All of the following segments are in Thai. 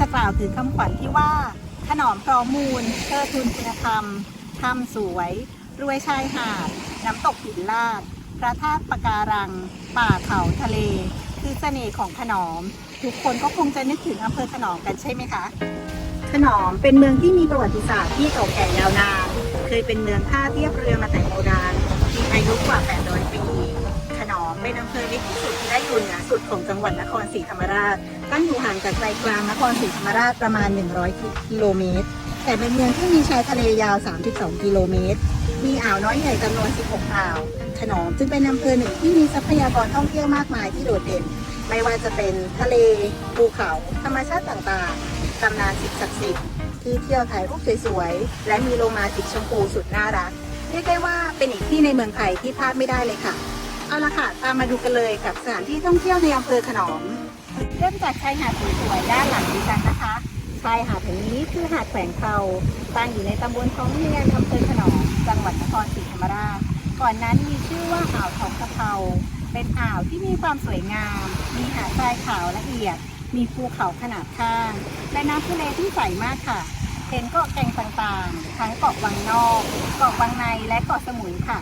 จะกล่าวถึงคำขวัญที่ว่าถนอมพรอมูลเทิดทุนคุณธรรมทำสวย รวยชายหาด น้ำตกหินลาด พระธาตุปะการัง ป่าเขาทะเล คือเสน่ห์ของขนอม ทุกคนก็คงจะนึกถึงอำเภอขนอมกันใช่ไหมคะขนอมเป็นเมืองที่มีประวัติศาสตร์ที่เก่าแก่ยาวนาน เคยเป็นเมืองท่าเทียบเรือมาแต่โบราณ มีอายุกว่า 800 ปีขนอมเป็นอำเภอเล็กที่สุดและอยู่เหนือสุดของจังหวัดนครศรีธรรมราช ตั้งอยู่ห่างจากใจกลางนครศรีธรรมราชประมาณ 100 กิโลเมตร แต่เป็นเมืองที่มีชายทะเลยาว 32 กิโลเมตร มีอ่าวน้อยใหญ่จำนวน 16 อ่าวขนอมจึงเป็นอำเภอหนึ่งที่มีทรัพยากรท่องเที่ยวมากมายที่โดดเด่น ไม่ว่าจะเป็นทะเล ภูเขา ธรรมชาติต่างๆ ตำนานสิ่งศักดิ์สิทธิ์ที่เที่ยวถ่ายรูปสวยๆ และมีโลมาสีชมพูสุดน่ารัก เรียกได้ว่าเป็นอีกที่ในเมืองไทยที่พลาดไม่ได้เลยค่ะ เอาละค่ะ ตามมาดูกันเลยกับสถานที่ท่องเที่ยวในอำเภอขนอม เริ่มจากชายหาดสวยๆด้านหลังดิฉันนะคะ ชายหาดแห่งนี้คือหาดแขวงเขาตั้งอยู่ในตำบลท้องเนียนอำเภอขนอมจังหวัดนครศรีธรรมราช ก่อนนั้นมีชื่อว่าอ่าวทองกะเพราเป็นอ่าวที่มีความสวยงาม มีหาดทรายขาวละเอียด มีภูเขาขนาดข้าง และน้ำทะเลที่ใสมากค่ะ เป็นเกาะแก่งต่างๆ ทั้งเกาะวังนอก เกาะวังใน และเกาะสมุยค่ะ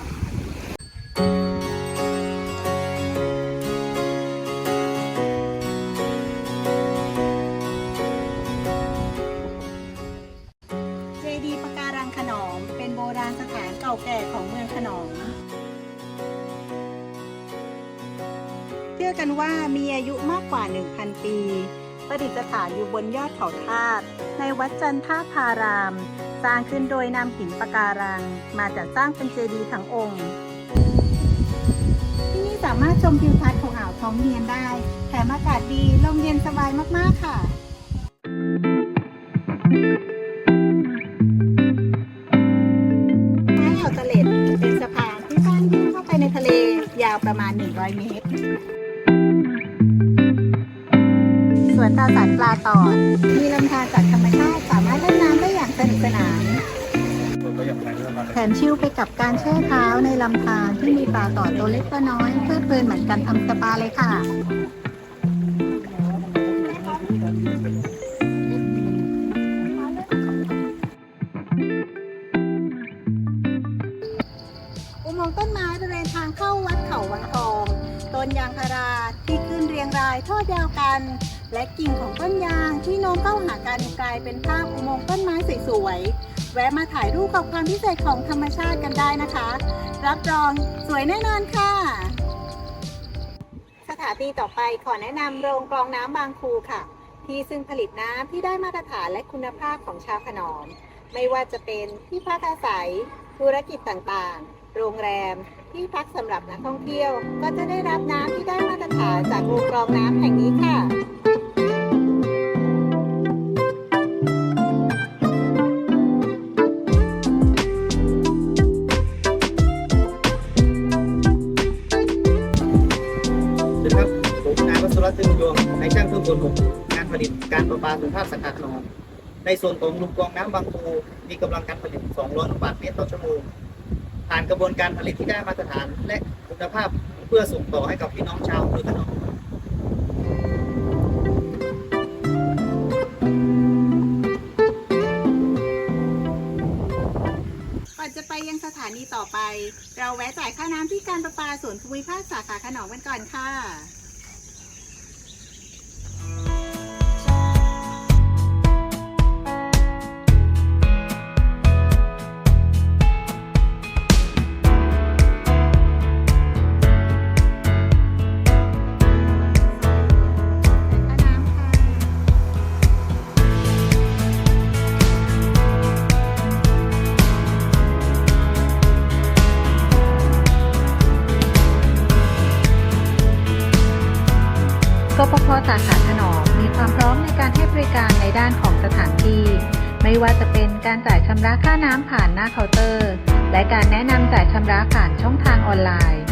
ดีย์ปะการังขนอม เป็นโบราณสถานเก่าแก่ของเมืองขนอมเชื่อกันว่ามีอายุมากกว่า 1,000 ปี ประดิษฐานอยู่บนยอดเขาธาตุในวัดจันทาพาราม สร้างขึ้นโดยนำหินปะการัง มาจัดสร้างเป็นเจดีย์ทั้งองค์ที่นี่สามารถชมทิวทัศน์ของอ่าวท้องเนียนได้ แถมอากาศดี ลมเย็นสบายมากๆ 100 เมตร สวนตาสารปลาตอดมีลำธารจากธรรมชาติสามารถเล่นน้ำได้อย่างสนุกสนานแถมชิลไปกับการแช่เท้าในลำธารที่มีปลาตอดตัวเล็กตัวน้อย เพลิดเพลินเหมือนกันทำสปาเลยค่ะ บริเวณทางเข้าวัดเขาวังทอง ต้นยางพาราที่ขึ้นเรียงรายทอดยาวกัน และกิ่งของต้นยางที่โน้มเข้าหากันกลายเป็นภาพอุโมงค์ต้นไม้สวยๆ แวะมาถ่ายรูปกับความพิเศษของธรรมชาติกันได้นะคะ รับรองสวยแน่นอนค่ะ สถานีต่อไปขอแนะนำโรงกรองน้ำบางคูค่ะ ที่ซึ่งผลิตน้ำที่ได้มาตรฐานและคุณภาพของชาวขนอม ไม่ว่าจะเป็นที่พักอาศัยธุรกิจต่างๆ โรงแรม ที่พักสำหรับนักท่องเที่ยว ก็จะได้รับน้ำที่ได้มาตรฐานจากโรงกรองน้ำแห่งนี้ค่ะดีครับผมนายวัชรตึงยวงนายช่างเครื่องกลหกงานผลิตการประปาสุภาพสาขาขนองในส่วนของลุมกรองน้ำบางปูมีกำลังการผลิต 200 ลูกบาศก์เมตรต่อชั่วโมง ผ่านกระบวนการผลิตที่ได้มาตรฐานและคุณภาพเพื่อส่งต่อให้กับพี่น้องชาวอำเภอขนองก่อนจะไปยังสถานีต่อไป เราแวะจ่ายค่าน้ำที่การประปาส่วนภูมิภาคสาขาขนอมกันก่อนค่ะ กปพสาขาขนอมมีความพร้อมในการให้บริการในด้านของสถานที่ ไม่ว่าจะเป็นการจ่ายชำระค่าน้ำผ่านหน้าเคาน์เตอร์ และการแนะนำจ่ายชำระผ่านช่องทางออนไลน์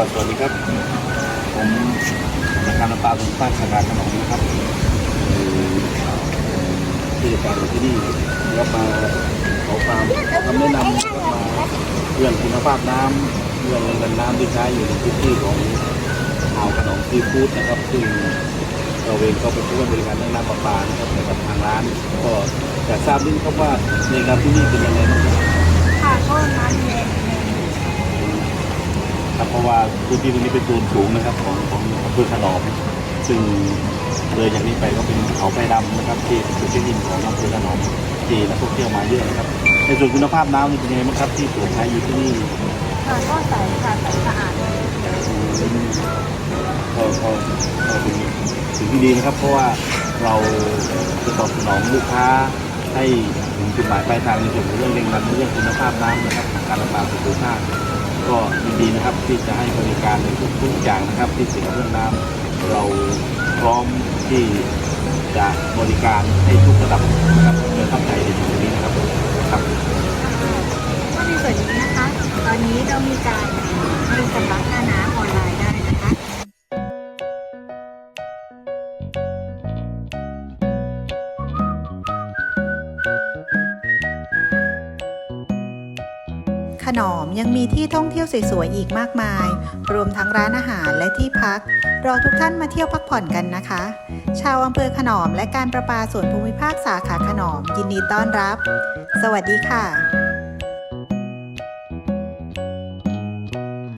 ก็สวัสดีครับ ผมสำนักานน้ำปลาส่วนภาคสาขาขนมนะครับที่การที่นี่แล้วมาขอความคำแนะนำเรื่องคุณภาพน้ำเรื่องเงินน้ำที่ใช้อยู่ในพื้นที่ของอ่าวขนมซีฟู้ดนะครับซึ่งเราเองก็เป็นผู้ให้บริการเรื่องน้ำประปานะครับให้กับทางร้านก็อยากทราบนิดนึงครับว่าในงานที่นี่เป็นยังไงบ้างค่ะก็ร้านนี้ ครับเพราะว่าพื้นที่ตรงนี้เป็นโซนสูงนะครับของของอำเภอขนอมซึ่งเลยจากนี้ไปก็เป็นเขาไฟดำนะครับที่เป็นจุดเช็คอินของอำเภอขนอมที่นักท่องเที่ยวมาเยอะนะครับในส่วนคุณภาพน้ำนี่เป็นยังไงบ้างครับที่ตรวจใช้อยู่ที่นี่ค่ะก็ใสค่ะใสสะอาดอืมก็ก็ก็เป็นสิ่งที่ดีนะครับ เพราะว่าเราจะตอบสนองลูกค้าให้ถึงจุดหมายปลายทางในส่วนของเรื่องเร่งรัดเรื่องคุณภาพน้ำนะครับการระบายสุขภาพ ก็ยินดีนะครับที่จะให้บริการในทุกๆอย่างนะครับ ที่เกี่ยวกับเรื่องน้ำเราพร้อมที่จะบริการให้ทุกระดับนะครับโดยตั้งใจในตรงนี้นะครับครับก็ในส่วนนี้นะคะ ตอนนี้เรามีการให้ชำระค่าน้ำออนไลน์ นอมยังมีที่ท่องเที่ยวสวยๆอีกมากมาย รวมทั้งร้านอาหารและที่พัก รอทุกท่านมาเที่ยวพักผ่อนกันนะคะ ชาวอำเภอขนอมและการประปาส่วนภูมิภาคสาขาขนอมยินดีต้อนรับ สวัสดีค่ะ